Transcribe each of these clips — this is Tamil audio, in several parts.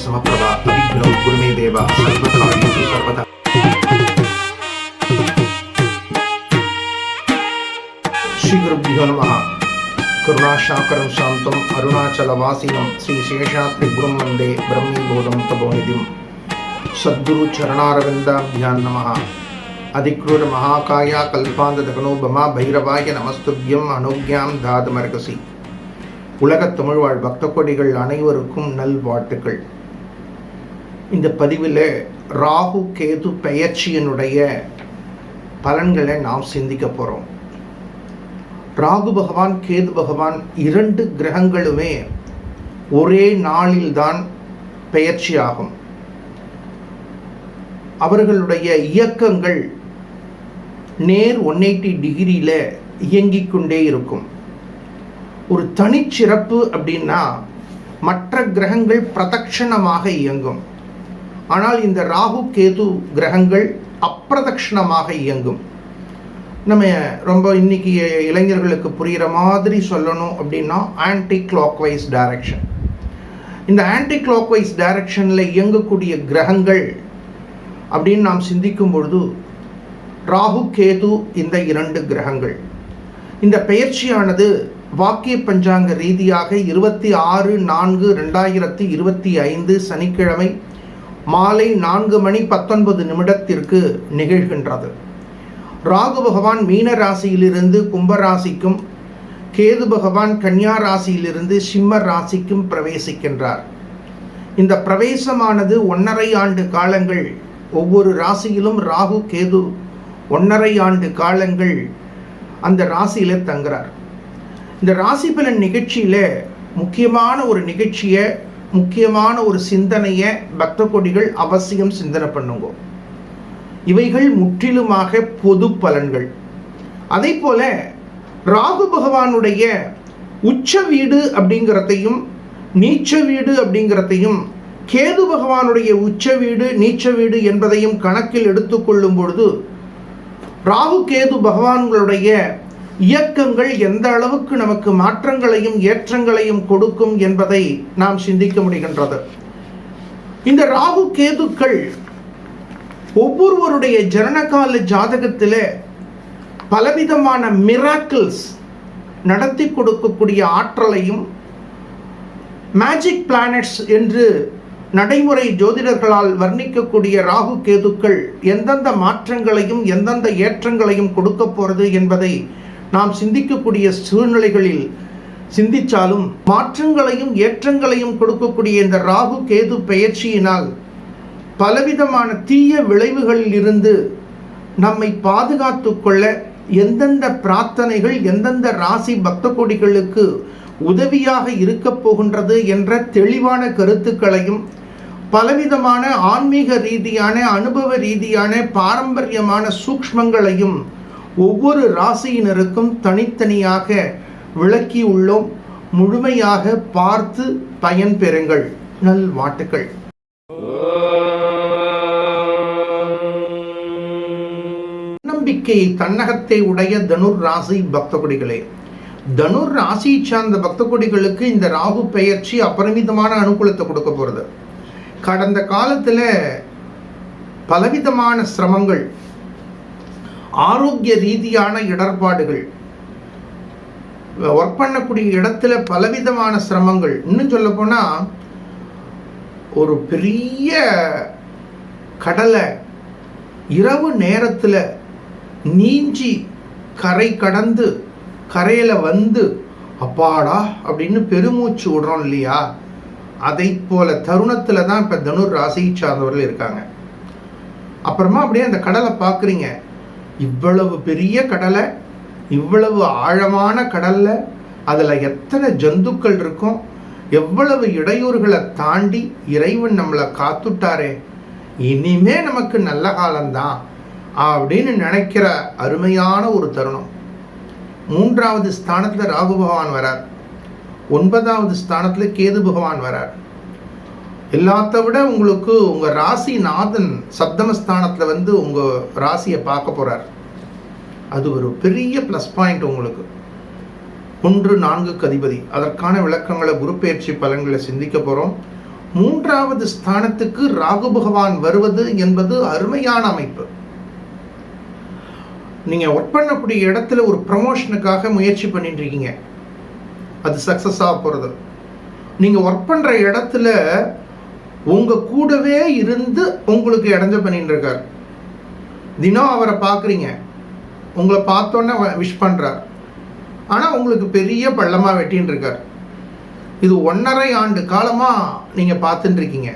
சமப்பிரபா அபிக்னம் குருமே தேவா சர்வதாயு சர்வதா ஸ்ரீகுருபியோ நம கருணாசாக்கரம் சாந்தம் அருணாச்சலவாசினம் ஸ்ரீ சேஷாத்ரிபுரம் வந்தே பிரம்மீபோதம் தபோநிதிம் சத்குரு சரணாரவிந்தாபியான் நம அதிக்ரூர மகாகாயா கல்பாந்த தகனோபமா பைரவாய நமஸ்துபியம் அனுக்யாம் தாதமர்கசி உலகத் தமிழ்வாழ் பக்த கொடிகள் அனைவருக்கும் நல்வாழ்த்துக்கள் இந்த பதிவில் ராகு கேது பெயர்ச்சியினுடைய பலன்களை நாம் சிந்திக்க போகிறோம் ராகு பகவான் கேது பகவான் இரண்டு கிரகங்களுமே ஒரே நாளில்தான் பெயர்ச்சி ஆகும் அவர்களுடைய இயக்கங்கள் நேர் ஒன் எயிட்டி டிகிரியில் இயங்கிக் கொண்டே இருக்கும். ஒரு தனிச்சிறப்பு அப்படின்னா மற்ற கிரகங்கள் பிரதட்சணமாக இயங்கும். ஆனால் இந்த ராகு கேது கிரகங்கள் அப்பிரதக்ஷணமாக இயங்கும். நம்ம ரொம்ப இன்னைக்கு இளைஞர்களுக்கு புரிகிற மாதிரி சொல்லணும் அப்படின்னா ஆன்டி கிளாக்வைஸ் டைரக்ஷன் இந்த ஆன்டி கிளாக்வைஸ் டைரக்ஷனில் இயங்கக்கூடிய கிரகங்கள் அப்படின்னு நாம் சிந்திக்கும் பொழுது ராகு கேது இந்த இரண்டு கிரகங்கள். இந்த பெயர்ச்சியானது வாக்கிய பஞ்சாங்க ரீதியாக இருபத்தி ஆறு நான்கு ரெண்டாயிரத்தி இருபத்தி ஐந்து சனிக்கிழமை மாலை நான்கு மணி பத்தொன்பது நிமிடத்திற்கு நிகழ்கின்றது. ராகு பகவான் மீன ராசியிலிருந்து கும்பராசிக்கும் கேது பகவான் கன்னியா ராசியிலிருந்து சிம்ம ராசிக்கும் பிரவேசிக்கின்றார். இந்த பிரவேசமானது ஒன்றரை ஆண்டு காலங்கள் ஒவ்வொரு ராசியிலும் ராகு கேது ஒன்றரை ஆண்டு காலங்கள் அந்த ராசியில் தங்குறார். இந்த ராசி பலன் நிகழ்ச்சியில் முக்கியமான ஒரு நிகழ்ச்சியை முக்கியமான ஒரு சிந்தனையை பக்த கொடிகள் அவசியம் சிந்தனை பண்ணுங்க. இவைகள் முற்றிலுமாக பொது பலன்கள். அதே போல ராகு பகவானுடைய உச்ச வீடு அப்படிங்கிறதையும் நீச்ச வீடு அப்படிங்கிறதையும் கேது பகவானுடைய உச்ச வீடு நீச்ச வீடு என்பதையும் கணக்கில் எடுத்துக்கொள்ளும் பொழுது ராகு கேது பகவான்களுடைய இயக்கங்கள் எந்த அளவுக்கு நமக்கு மாற்றங்களையும் ஏற்றங்களையும் கொடுக்கும் என்பதை நாம் சிந்திக்க முடிகின்றது. இந்த ராகு கேதுக்கள் ஒவ்வொருவருடைய ஜனனகால ஜாதகத்திலே பலவிதமான மிராக்கிள்ஸ் நடத்தி கொடுக்கக்கூடிய ஆற்றலையும் மேஜிக் பிளானட்ஸ் என்று நடைமுறை ஜோதிடர்களால் வர்ணிக்கக்கூடிய ராகு கேதுக்கள் எந்தெந்த மாற்றங்களையும் எந்தெந்த ஏற்றங்களையும் கொடுக்க போகிறது என்பதை நாம் சிந்திக்கக்கூடிய சூழ்நிலைகளில் சிந்திச்சாலும் மாற்றங்களையும் ஏற்றங்களையும் கொடுக்கக்கூடிய இந்த ராகு கேது பெயர்ச்சியினால் பலவிதமான தீய விளைவுகளில் இருந்து நம்மை பாதுகாத்து கொள்ள எந்தெந்த பிரார்த்தனைகள் எந்தெந்த ராசி பக்த கொடிகளுக்கு உதவியாக இருக்கப் போகின்றது என்ற தெளிவான கருத்துக்களையும் பலவிதமான ஆன்மீக ரீதியான அனுபவ ரீதியான பாரம்பரியமான சூக்ஷ்மங்களையும் ஒவ்வொரு ராசியினருக்கும் தனித்தனியாக விளக்கி உள்ளோம். முழுமையாக பார்த்து பயன் பெறுங்கள். நல் வாட்டுக்கள் நம்பிக்கையை தன்னகத்தை உடைய தனுர் ராசி பக்தகுடிகளே தனுர் ராசி சார்ந்த பக்தகுடிகளுக்கு இந்த ராகு பெயர்ச்சி அபரிமிதமான அனுகூலத்தை கொடுக்க போகிறது கடந்த காலத்தில் பலவிதமான சிரமங்கள் ஆரோக்கிய ரீதியான இடர்பாடுகள். ஒர்க் பண்ணக்கூடிய இடத்துல பலவிதமான சிரமங்கள். இன்னும் சொல்ல போனால் ஒரு பெரிய கடலை இரவு நேரத்தில் நீஞ்சி கரை கடந்து கரையில் வந்து அப்பாடா! அப்படின்னு பெருமூச்சு விடுறோம் இல்லையா? அதை போல தருணத்தில் தான் இப்போ தனுர் ராசியை சார்ந்தவர்கள் இருக்காங்க. அப்புறமா அப்படியே அந்த கடலை பார்க்குறீங்க. இவ்வளவு பெரிய கடலை இவ்வளவு ஆழமான கடலில் அதில் எத்தனை ஜந்துக்கள் இருக்கும் எவ்வளவு இடையூறுகளை தாண்டி இறைவன் நம்மளை காத்துட்டாரே இனிமே நமக்கு நல்ல காலம்தான் அப்படின்னு நினைக்கிற அருமையான ஒரு தருணம். மூன்றாவது ஸ்தானத்தில் ராகு பகவான் வரார். ஒன்பதாவது ஸ்தானத்தில் கேது பகவான் வரார். எல்லாத்த விட உங்களுக்கு உங்கள் ராசி நாதன் சப்தமஸ்தானத்தில் வந்து உங்கள் ராசியை பார்க்க போகிறார் அது ஒரு பெரிய ப்ளஸ் பாயிண்ட் உங்களுக்கு. ஒன்று நான்குக்கு அதிபதி. அதற்கான விளக்கங்களை குருப்பெயர்ச்சி பலன்களை சிந்திக்க போகிறோம் மூன்றாவது ஸ்தானத்துக்கு ராகு பகவான் வருவது என்பது அருமையான அமைப்பு. நீங்கள் ஒர்க் பண்ணக்கூடிய இடத்துல ஒரு ப்ரமோஷனுக்காக முயற்சி பண்ணிட்டு இருக்கீங்க. அது சக்ஸஸ் ஆக போகிறது நீங்கள் ஒர்க் பண்ணுற இடத்துல உங்கள் கூடவே இருந்து உங்களுக்கு இடைஞ்ச பண்ணிட்டு இருக்கார் தினம் அவரை பார்க்குறீங்க. உங்களை பார்த்தோன்னே விஷ் பண்ணுறார் ஆனால் உங்களுக்கு பெரிய பள்ளமாக வெட்டின்னு இருக்கார் இது ஒன்றரை ஆண்டு காலமாக நீங்கள் பார்த்துட்டுருக்கீங்க.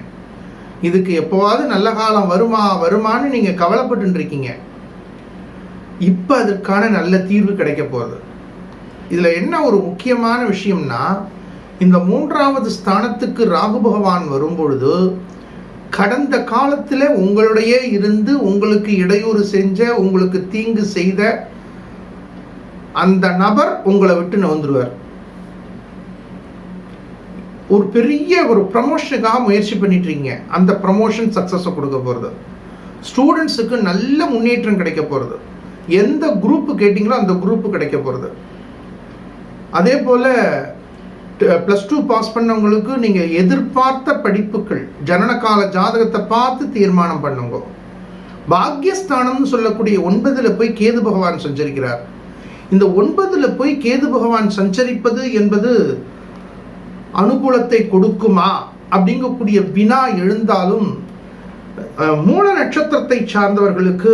இதுக்கு எப்போவாவது நல்ல காலம் வருமா வருமான்னு நீங்கள் கவலைப்பட்டுருக்கீங்க இப்போ அதற்கான நல்ல தீர்வு கிடைக்க போகுது. இதில் என்ன ஒரு முக்கியமான விஷயம்னா இந்த மூன்றாவது ஸ்தானத்துக்கு ராகு பகவான் வரும்பொழுது கடந்த காலத்தில் உங்களுடைய இருந்து உங்களுக்கு இடையூறு செஞ்ச உங்களுக்கு தீங்கு செய்த அந்த நபர் உங்களை விட்டு நவுந்துருவார் ஒரு பெரிய ஒரு ப்ரமோஷனுக்காக முயற்சி பண்ணிட்டுருங்க அந்த ப்ரமோஷன் சக்ஸஸை கொடுக்க போகிறது ஸ்டூடெண்ட்ஸுக்கு நல்ல முன்னேற்றம் கிடைக்க போகிறது எந்த குரூப் கேட்டிங்களோ அந்த குரூப் கிடைக்க போகிறது அதே போல் ப்ளஸ் டூ பாஸ் பண்ணவங்களுக்கு நீங்கள் எதிர்பார்த்த படிப்புகள் ஜனனகால ஜாதகத்தை பார்த்து தீர்மானம் பண்ணுங்க. பாக்யஸ்தானம்னு சொல்லக்கூடிய ஒன்பதில் போய் கேது பகவான் சஞ்சரிக்கிறார். இந்த ஒன்பதில் போய் கேது பகவான் சஞ்சரிப்பது என்பது அனுகூலத்தை கொடுக்குமா? அப்படிங்கக்கூடிய வினா எழுந்தாலும் மூல நட்சத்திரத்தை சார்ந்தவர்களுக்கு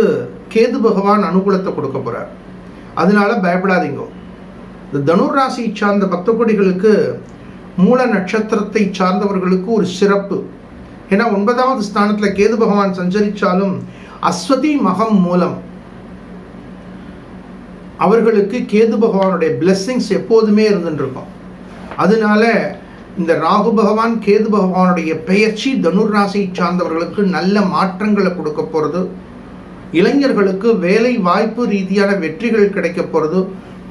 கேது பகவான் அனுகூலத்தை கொடுக்க போகிறார் அதனால பயப்படாதீங்க. இந்த தனுர் சார்ந்த பக்த கொடிகளுக்கு மூல நட்சத்திரத்தை சார்ந்தவர்களுக்கு ஒரு சிறப்பு. ஏன்னா ஒன்பதாவது ஸ்தானத்தில் கேது பகவான் சஞ்சரித்தாலும் அஸ்வதி மகம் மூலம் அவர்களுக்கு கேது பகவானுடைய பிளெஸ்ஸிங்ஸ் எப்போதுமே இருந்துருக்கும் அதனால இந்த ராகு பகவான் கேது பகவானுடைய பெயர்ச்சி தனுர் ராசியை சார்ந்தவர்களுக்கு நல்ல மாற்றங்களை கொடுக்க போகிறது இளைஞர்களுக்கு வேலை வாய்ப்பு ரீதியான வெற்றிகள் கிடைக்க போகிறது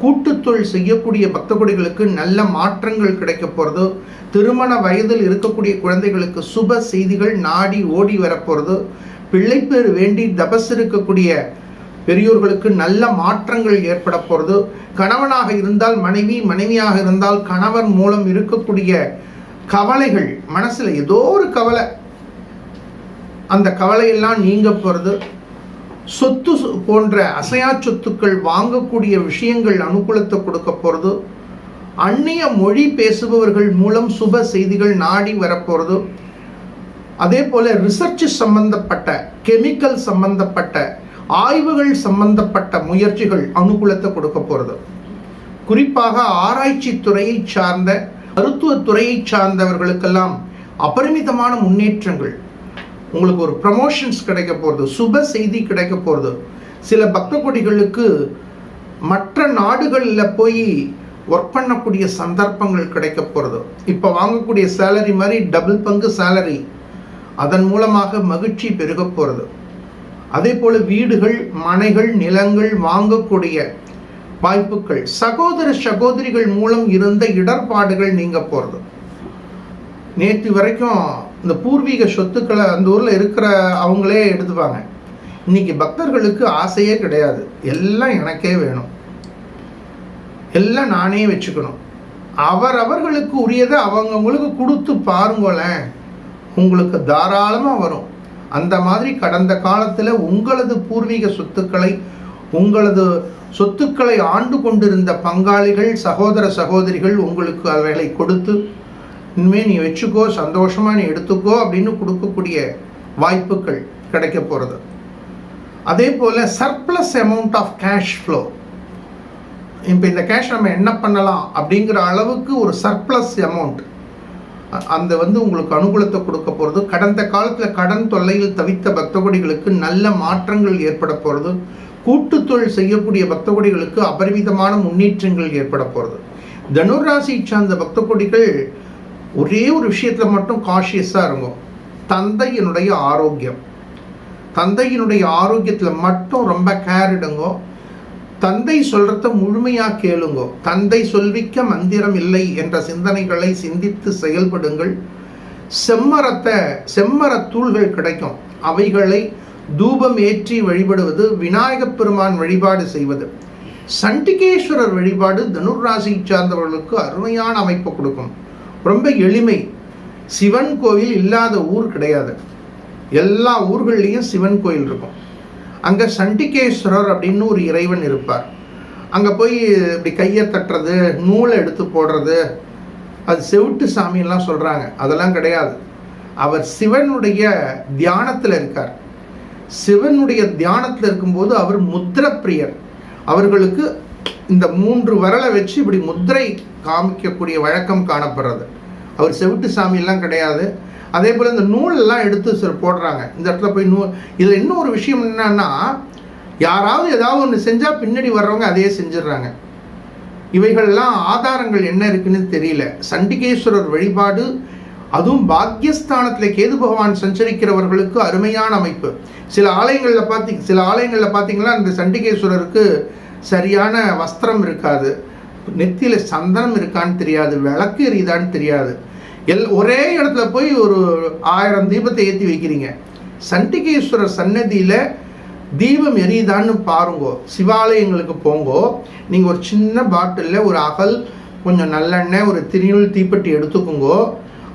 கூட்டுத்தொழில் செய்யக்கூடிய பக்த கொடிகளுக்கு நல்ல மாற்றங்கள் கிடைக்க போகிறது திருமண வயதில் இருக்கக்கூடிய குழந்தைகளுக்கு சுப செய்திகள் நாடி ஓடி வரப்போகிறது பிள்ளைப்பேர் வேண்டி தபஸ் இருக்கக்கூடிய பெரியோர்களுக்கு நல்ல மாற்றங்கள் ஏற்பட போகிறது கணவனாக இருந்தால் மனைவி மனைவியாக இருந்தால் கணவன் மூலம் இருக்கக்கூடிய கவலைகள் மனசில் ஏதோ ஒரு கவலை. அந்த கவலையெல்லாம் நீங்க போகிறது சொத்து போன்ற அசையா சொத்துக்கள் வாங்கக்கூடிய விஷயங்கள் அனுகூலத்தை கொடுக்க போகிறது அந்நிய மொழி பேசுபவர்கள் மூலம் சுப செய்திகள் நாடி வரப்போகிறது அதே போல் ரிசர்ச் சம்பந்தப்பட்ட கெமிக்கல் சம்பந்தப்பட்ட ஆய்வுகள் சம்பந்தப்பட்ட முயற்சிகள் அனுகூலத்தை கொடுக்க போகிறது குறிப்பாக ஆராய்ச்சி துறையை சார்ந்த மருத்துவத்துறையை சார்ந்தவர்களுக்கெல்லாம் அபரிமிதமான முன்னேற்றங்கள் உங்களுக்கு ஒரு ப்ரமோஷன்ஸ் கிடைக்க போகிறது சுப செய்தி கிடைக்க போகிறது சில பக்த கொடிகளுக்கு மற்ற நாடுகளில் போய் ஒர்க் பண்ணக்கூடிய சந்தர்ப்பங்கள் கிடைக்க போகிறது இப்போ வாங்கக்கூடிய சேலரி மாதிரி டபுள் பங்கு சேலரி அதன் மூலமாக மகிழ்ச்சி பெருக போகிறது அதே போல் வீடுகள் மனைகள் நிலங்கள் வாங்கக்கூடிய வாய்ப்புகள் சகோதர சகோதரிகள் மூலம் இருந்த இடர்பாடுகள் நீங்க போகிறது நேற்று வரைக்கும் இந்த பூர்வீக சொத்துக்களை அந்த ஊரில் இருக்கிற அவங்களே எடுத்துப்பாங்க. இன்னைக்கு பக்தர்களுக்கு ஆசையே கிடையாது. எல்லாம் எனக்கே வேணும். எல்லாம் நானே வச்சுக்கணும். அவர் அவர்களுக்கு உரியதை அவங்கவுங்களுக்கு கொடுத்து பாருங்களேன். உங்களுக்கு தாராளமாக வரும். அந்த மாதிரி கடந்த காலத்தில் உங்களது பூர்வீக சொத்துக்களை உங்களது சொத்துக்களை ஆண்டு கொண்டிருந்த பங்காளிகள் சகோதர சகோதரிகள் உங்களுக்கு அவைகளை கொடுத்து இனிமேல் நீ வச்சுக்கோ சந்தோஷமாக நீ எடுத்துக்கோ அப்படின்னு கொடுக்கக்கூடிய வாய்ப்புகள் கிடைக்க போகிறது அதே போல் surplus amount of cash flow இப்போ இந்த கேஷ் நம்ம என்ன பண்ணலாம் அப்படிங்கிற அளவுக்கு ஒரு சர்ப்ளஸ் அமௌண்ட் அந்த வந்து உங்களுக்கு அனுகூலத்தை கொடுக்க போகிறது கடந்த காலத்தில் கடன் தொல்லையில் தவித்த பக்தகொடிகளுக்கு நல்ல மாற்றங்கள் ஏற்பட போகிறது கூட்டுத்தொழில் செய்யக்கூடிய பக்தகொடிகளுக்கு அபரிமிதமான முன்னேற்றங்கள் ஏற்பட போகிறது தனுராசி சார்ந்த பக்தகொடிகள் ஒரே ஒரு விஷயத்தில் மட்டும் காஷியஸாக இருக்கும் தந்தையினுடைய ஆரோக்கியம். தந்தையினுடைய ஆரோக்கியத்தில் மட்டும் ரொம்ப கேர் எடுங்கோ. தந்தை சொல்கிறத முழுமையாக கேளுங்கோ. தந்தை சொல்விக்க மந்திரம் இல்லை என்ற சிந்தனைகளை சிந்தித்து செயல்படுங்கள். செம்மரத்தை செம்மரத்தூள்கள் கிடைக்கும். அவைகளை தூபம் ஏற்றி வழிபடுவது விநாயகப் பெருமான் வழிபாடு செய்வது. சண்டிகேஸ்வரர் வழிபாடு தனுர்ராசி சார்ந்தவர்களுக்கு அருமையான அமைப்பு கொடுக்கும். ரொம்ப எளிமை. சிவன் கோவில் இல்லாத ஊர் கிடையாது. எல்லா ஊர்கள்லேயும் சிவன் கோயில் இருக்கும். அங்கே சண்டிகேஸ்வரர் அப்படின்னு ஒரு இறைவன் இருப்பார். அங்கே போய் இப்படி கையை தட்டுறது நூலை எடுத்து போடுறது அது செவிட்டு சாமின்லாம் சொல்கிறாங்க அதெல்லாம் கிடையாது. அவர் சிவனுடைய தியானத்தில் இருக்கார். சிவனுடைய தியானத்தில் இருக்கும்போது அவர் முத்திர பிரியர் அவர்களுக்கு இந்த மூன்று வரலை வச்சு இப்படி முத்திரை காமிக்கக்கூடிய வழக்கம் காணப்படுறது. அவர் செவிட்டு சாமியெல்லாம் கிடையாது. அதே போல் இந்த நூலெல்லாம் எடுத்து சில போடுறாங்க. இந்த இடத்துல போய் நூல் இதில் இன்னும் ஒரு விஷயம் என்னன்னா யாராவது ஏதாவது ஒன்று செஞ்சால் பின்னாடி வர்றவங்க அதையே செஞ்சிடுறாங்க. இவைகள்லாம் ஆதாரங்கள் என்ன இருக்குன்னு தெரியல. சண்டிகேஸ்வரர் வழிபாடு அதுவும் பாக்யஸ்தானத்தில் கேது பகவான் சஞ்சரிக்கிறவர்களுக்கு அருமையான அமைப்பு. சில ஆலயங்களில் பார்த்தி சில ஆலயங்களில் பார்த்தீங்கன்னா அந்த சண்டிகேஸ்வரருக்கு சரியான வஸ்திரம் இருக்காது. நெத்தியில் சந்தனம் இருக்கான்னு தெரியாது. விளக்கு எரியுதான்னு தெரியாது. எல் ஒரே இடத்துல போய் ஒரு ஆயிரம் தீபத்தை ஏற்றி வைக்கிறீங்க. சண்டிகேஸ்வரர் சன்னதியில் தீபம் எரியுதான்னு பாருங்கோ. சிவாலயங்களுக்கு போங்கோ. நீங்கள் ஒரு சின்ன பாட்டிலில் ஒரு அகல் கொஞ்சம் நல்லெண்ணெய் ஒரு திருநூல் தீப்பெட்டி எடுத்துக்கோங்கோ.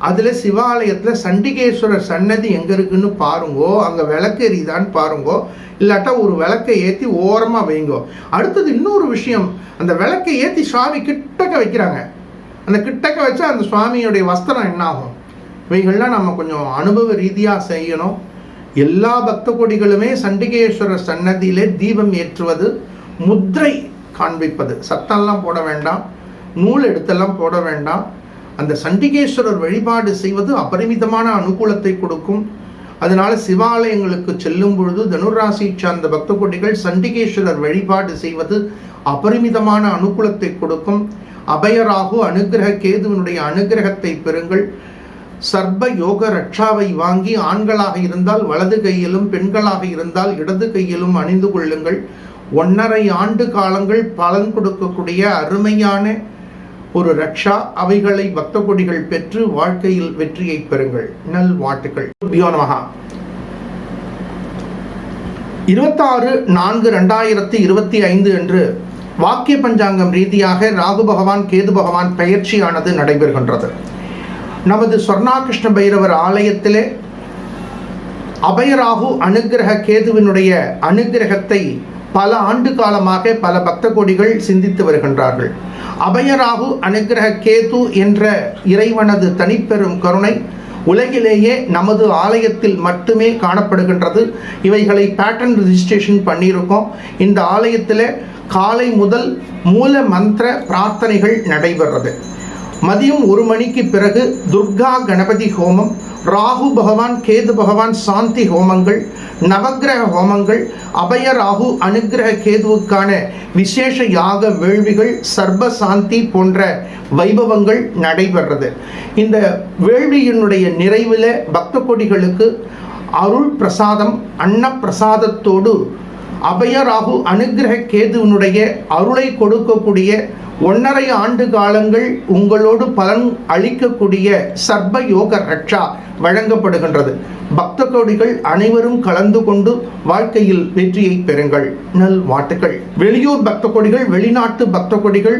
அதில் சிவாலயத்தில் சண்டிகேஸ்வரர் சன்னதி எங்கே இருக்குன்னு பாருங்கோ. அங்கே விளக்கு எரியுதான்னு பாருங்கோ. இல்லாட்டா ஒரு விளக்கை ஏற்றி ஓரமாக வைங்கோ. அடுத்தது இன்னொரு விஷயம். அந்த விளக்கை ஏற்றி சுவாமி கிட்டக்க வைக்கிறாங்க. அந்த கிட்டக்க வச்சு அந்த சுவாமியுடைய வஸ்திரம் என்னாகும்? இவைகள்லாம் நம்ம கொஞ்சம் அனுபவ ரீதியாக செய்யணும். எல்லா பக்த கொடிகளுமே சண்டிகேஸ்வரர் சன்னதியிலே தீபம் ஏற்றுவது முத்திரை காண்பிப்பது. சத்தம்லாம் போட வேண்டாம். நூல் எடுத்தெல்லாம் போட வேண்டாம். அந்த சண்டிகேஸ்வரர் வழிபாடு செய்வது அபரிமிதமான அனுகூலத்தை கொடுக்கும். அதனால சிவாலயங்களுக்கு செல்லும் பொழுது தனுராசி சார்ந்த பக்த கொடிகள் சண்டிகேஸ்வரர் வழிபாடு செய்வது அபரிமிதமான அனுகூலத்தை கொடுக்கும். அபயராகு அனுகிரக கேதுவனுடைய அனுகிரகத்தை பெறுங்கள். சர்ப யோக ரட்சாவை வாங்கி ஆண்களாக இருந்தால் வலது கையிலும் பெண்களாக இருந்தால் இடது கையிலும் அணிந்து கொள்ளுங்கள். ஒன்றரை ஆண்டு காலங்கள் பலன் கொடுக்கக்கூடிய அருமையான ஒரு ரக்ஷா. அவைகளை பக்த கொடிகள் பெற்று வாழ்க்கையில் வெற்றியை பெறுங்கள். நல் வாட்டுகள் பியோனமகா இருபத்தாறு நான்கு ரெண்டாயிரத்தி இருபத்தி ஐந்து என்று வாக்கிய பஞ்சாங்கம் ரீதியாக ராகு பகவான் கேது பகவான் பயிற்சியானது நடைபெறுகின்றது. நமது சொர்ணாகிருஷ்ண பைரவர் ஆலயத்திலே அபயராகு அனுகிரக கேதுவினுடைய அனுகிரகத்தை பல ஆண்டு காலமாக பல பக்த கோடிகள் சிந்தித்து வருகின்றார்கள். அபயராகு அனுகிரக கேது என்ற இறைவனது தனிப்பெரும் கருணை உலகிலேயே நமது ஆலயத்தில் மட்டுமே காணப்படுகின்றது. இவைகளை பேட்டன் ரிஜிஸ்ட்ரேஷன் பண்ணியிருக்கோம். இந்த ஆலயத்தில் காலை முதல் மூல மந்திர பிரார்த்தனைகள் நடைபெறது மதியம் ஒரு மணிக்கு பிறகு துர்கா கணபதி ஹோமம் ராகு பகவான் கேது பகவான் சாந்தி ஹோமங்கள் நவக்கிரக ஹோமங்கள் அபய ராகு அனுகிரக கேதுவுக்கான விசேஷ யாக வேள்விகள் சர்ப சாந்தி போன்ற வைபவங்கள் நடைபெறது இந்த வேள்வியினுடைய நிறைவில் பக்த கொடிகளுக்கு அருள் பிரசாதம் அன்னப்பிரசாதத்தோடு அபயராகு அனுகிரக கேதுவனுடைய அருளை கொடுக்கக்கூடிய ஒன்றரை ஆண்டு காலங்கள் உங்களோடு பலன் அளிக்கக்கூடிய சர்ப யோக ரக்ஷா வழங்கப்படுகின்றது. பக்த கோடிகள் அனைவரும் கலந்து கொண்டு வாழ்க்கையில் வெற்றியை பெறுங்கள். நல் வாட்டுகள் வெளியூர் பக்த கொடிகள் வெளிநாட்டு பக்த கொடிகள்